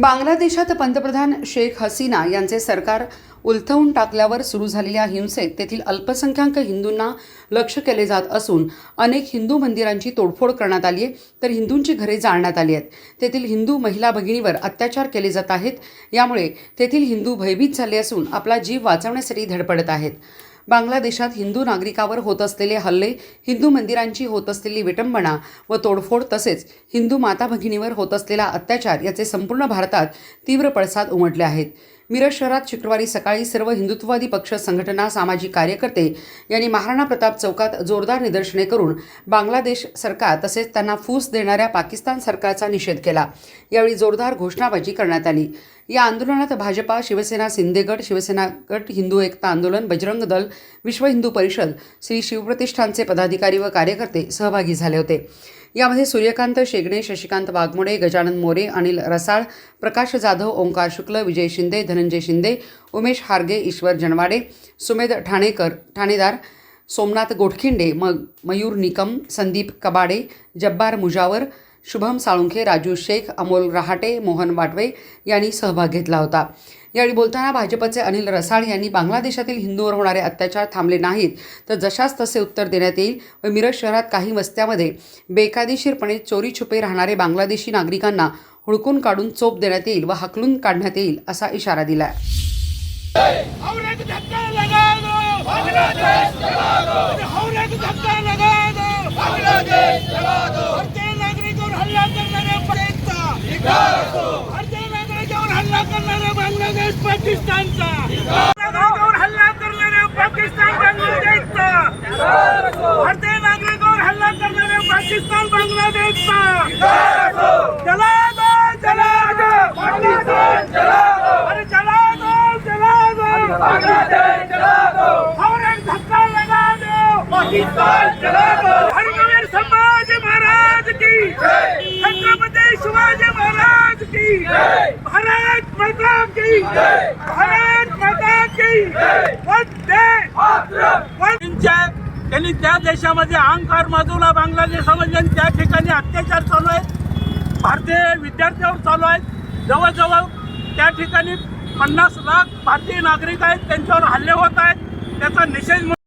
बांगलादेशात पंतप्रधान शेख हसीना यांचे सरकार उलथवून टाकल्यावर सुरू झालेल्या हिंसेत तेथील अल्पसंख्याक हिंदूंना लक्ष केले जात असून अनेक हिंदू मंदिरांची तोडफोड करण्यात आली आहे तर हिंदूंची घरे जाळण्यात आली आहेत. तेथील हिंदू महिला भगिनीवर अत्याचार केले जात आहेत यामुळे तेथील हिंदू भयभीत झाले असून आपला जीव वाचवण्यासाठी धडपडत आहेत. बांगलादेशात हिंदू नागरिकावर होत असलेले हल्ले हिंदू मंदिरांची होत असलेली विटंबना व तोडफोड तसेच हिंदू माता भगिनीवर होत असलेला अत्याचार याचे संपूर्ण भारतात तीव्र पडसाद उमटले आहेत. मिरज शहरात शुक्रवारी सकाळी सर्व हिंदुत्ववादी पक्ष संघटना सामाजिक कार्यकर्ते यांनी महाराणा प्रताप चौकात जोरदार निदर्शने करून बांगलादेश सरकार तसेच त्यांना फूस देणाऱ्या पाकिस्तान सरकारचा निषेध केला. यावेळी जोरदार घोषणाबाजी करण्यात आली. या आंदोलनात भाजपा शिवसेना सिंदेगड शिवसेना गट हिंदू एकता आंदोलन बजरंग दल विश्व हिंदू परिषद श्री शिवप्रतिष्ठानचे पदाधिकारी व कार्यकर्ते सहभागी झाले होते. यामध्ये सूर्यकांत शेगणे शशिकांत वाघमोडे गजानन मोरे अनिल रसाळ प्रकाश जाधव ओंकार शुक्ल विजय शिंदे धनंजय शिंदे उमेश हार्गे ईश्वर जनवाडे सुमेध ठाणेकर ठाणेदार सोमनाथ गोटखिंडे म मयूर निकम संदीप कबाडे जब्बार मुजावर शुभम साळुंखे राजू शेख अमोल रहाटे मोहन वाटवे यांनी सहभाग घेतला होता. यावेळी बोलताना भाजपचे अनिल रसाळ यांनी बांगलादेशातील हिंदूवर होणारे अत्याचार थांबले नाहीत. तर जशास तसे उत्तर देण्यात येईल व मिरज शहरात काही वस्त्यामध्ये बेकायदेशीरपणे चोरी छुपे राहणारे बांगलादेशी नागरिकांना हुडकून काढून चोप देण्यात येईल व हकलून काढण्यात येईल असा इशारा दिला हावड़े को धक्का लगा दो बांग्लादेश जला दो हावड़े को धक्का लगा दो बांग्लादेश जला दो भारतीय नागरिकांवर हल्ला करणाऱ्या पाकिस्तानचा भारतीय नागरिकांवर हल्ला करणाऱ्या बांगलादेश पाकिस्तानचा नागरिकांवर हल्ला करणाऱ्या पाकिस्तान बांगलादेशचा भारतीय नागरिकांवर हल्ला करणाऱ्या पाकिस्तान बांगलादेशचा. जला दो जला दो पाकिस्तान जला दो अरे जला दो जला दो बांग्लादेश जला दो और एक धक्का लगा दो. पाकिस्तान जला दो हरगवीर समाज महाराज की छत्रपति शिवाजी महाराज की भारत माता की भारत माता की वंदे वंदे त्यांनी त्या देशामध्ये अहंकार माजवला बांगलादेशामध्ये आणि त्या ठिकाणी अत्याचार चालू आहे भारतीय विद्यार्थ्यावर चालू आहेत. जवळजवळ त्या ठिकाणी पन्नास लाख भारतीय नागरिक आहेत त्यांच्यावर हल्ले होत आहेत. त्याचा निषेध म्हणून